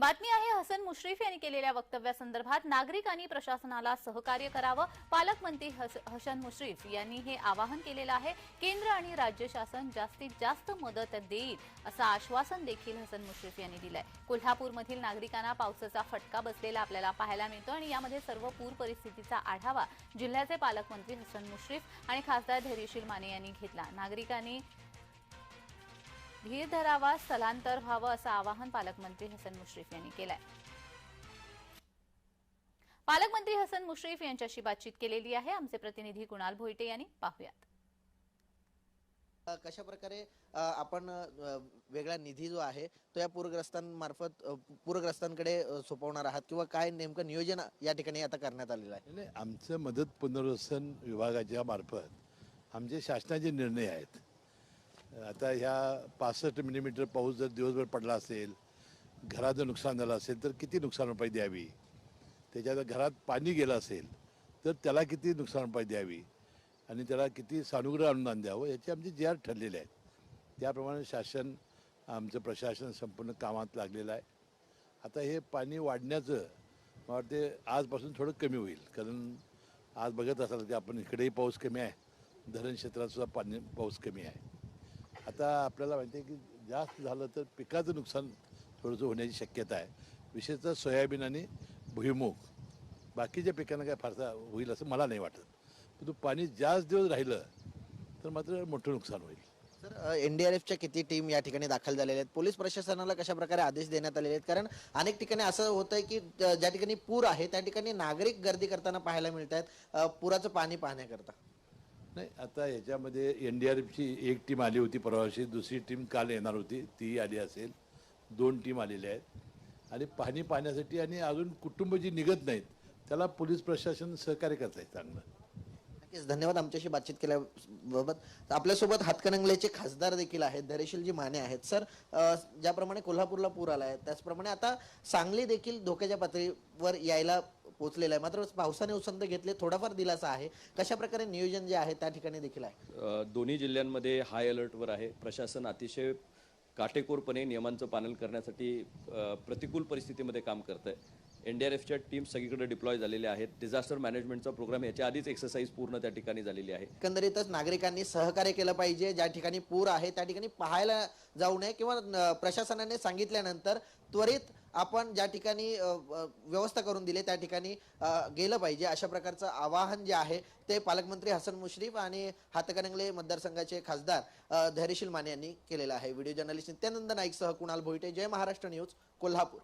बातमी आहे हसन मुश्रीफ यांनी केलेल्या वक्तव्यासंदर्भात नागरिकांनी प्रशासनाला सहकार्य करावं. पालकमंत्री हस- हसन मुश्रीफ यांनी हे आवाहन केलेलं आहे केंद्र आणि राज्य शासन जास्तीत जास्त मदत देईल असं आश्वासन देखील हसन मुश्रीफ यांनी दिलंय. कोल्हापूरमधील नागरिकांना पावसाचा फटका बसलेला आपल्याला पाहायला मिळतो आणि यामध्ये सर्व पूर परिस्थितीचा आढावा जिल्ह्याचे पालकमंत्री हसन मुश्रीफ आणि खासदार धैर्यशील माने यांनी घेतला. नागरिकांनी धीर धरावा स्थलांतर व्हावं असं आवाहन पालकमंत्री हसन मुश्रीफ यांनी केलंय. पालकमंत्री हसन मुश्रीफ यांच्याशी बातचीत केलेली आहे. आमचे प्रतिनिधी कुणाल भोईटे यांनी पाहुयात. कशा प्रकारे आपण वेगळा निधी जो आहे तो या पूरग्रस्तांमार्फत पूरग्रस्तांकडे सोपवणार आहात किंवा काय नेमकं नियोजन या ठिकाणी आता करण्यात आलेलं आहे? आमचं मदत पुनर्वसन विभागाच्या मार्फत आमचे शासनाचे निर्णय आहेत. आता ह्या पासष्ट मिलीमीटर पाऊस जर दिवसभर पडला असेल घराचं नुकसान झालं असेल तर किती नुकसान भरपाई द्यावी? त्याच्यात घरात पाणी गेलं असेल तर त्याला किती नुकसान भरपाई द्यावी? आणि त्याला किती सानुग्रह अनुदान द्यावं? याचे आमचे जे आर ठरलेले आहेत त्याप्रमाणे शासन आमचं प्रशासन संपूर्ण कामात लागलेलं आहे. आता हे पाणी वाढण्याचं मला वाटते आजपासून थोडं कमी होईल. कारण आज बघत असाल की आपण इकडेही पाऊस कमी आहे. धरण क्षेत्रात सुद्धा पाणी पाऊस कमी आहे. आता आपल्याला माहिती आहे की जास्त झालं तर पिकाचं नुकसान थोडंसं होण्याची शक्यता आहे. विशेषतः सोयाबीन आणि भुईमूग. बाकीच्या पिकांना काय फारसा होईल असं मला नाही वाटत. परंतु पाणी जास्त दिवस राहिलं तर मात्र मोठं नुकसान होईल. सर एनडीआरएफच्या किती टीम या ठिकाणी दाखल झालेल्या आहेत? पोलीस प्रशासनाला कशा प्रकारे आदेश देण्यात आलेले आहेत? कारण अनेक ठिकाणी असं होतं आहे की ज्या ठिकाणी पूर आहे त्या ठिकाणी नागरिक गर्दी करताना पाहायला मिळत आहेत पुराचं पाणी पाहण्याकरता. नाही आता याच्यामध्ये एन डी आर एफची एक टीम आली होती परवाशी दुसरी टीम काल येणार होती ती आली असेल. दोन टीम आलेल्या आहेत. आणि पाणी पाहण्यासाठी आणि अजून कुटुंब जी निघत नाहीत त्याला पोलीस प्रशासन सहकार्य करत आहे चांगलं. नक्कीच धन्यवाद आमच्याशी बातचीत केल्याबाबत आपल्यासोबत हातकणंगलेचे खासदार देखील आहेत धैर्यशीलजी माने आहेत. सर अ, ज्याप्रमाणे कोल्हापूरला पूर आला आहे त्याचप्रमाणे आता सांगली देखील धोक्याच्या पातळीवर यायला पोहोचलेलं आहे. मात्र पावसाने उसंत घेतले थोडाफार दिलासा आहे. कशा प्रकारे नियोजन जे आहे त्या ठिकाणी देखील आहे? दोन्ही जिल्ह्यांमध्ये हाय अलर्टवर आहे. प्रशासन अतिशय काटेकोरपणे नियमांचं पालन करण्यासाठी प्रतिकूल परिस्थितीमध्ये काम करत आहे एन डी आर एफच्या टीम सगळीकडे डिप्लॉय झालेल्या आहेत. डिझास्टर मॅनेजमेंटचा प्रोग्राम याच्या आधीच एक्सरसाइज पूर्ण त्या ठिकाणी झालेली आहे. एकंदरीतच नागरिकांनी सहकार्य केलं पाहिजे. ज्या ठिकाणी पूर आहे त्या ठिकाणी पाहायला जाऊ नये किंवा प्रशासनाने सांगितल्यानंतर त्वरित आपण ज्या ठिकाणी व्यवस्था करून दिली त्या ठिकाणी गेलं पाहिजे. अशा प्रकारचं आवाहन जे आहे ते पालकमंत्री हसन मुश्रीफ आणि हातकणंगले मतदारसंघाचे खासदार धैर्यशील माने यांनी केलेलं आहे. व्हिडिओ जर्नलिस्ट नित्यानंद नाईकसह कुणाल भोईटे जय महाराष्ट्र न्यूज कोल्हापूर.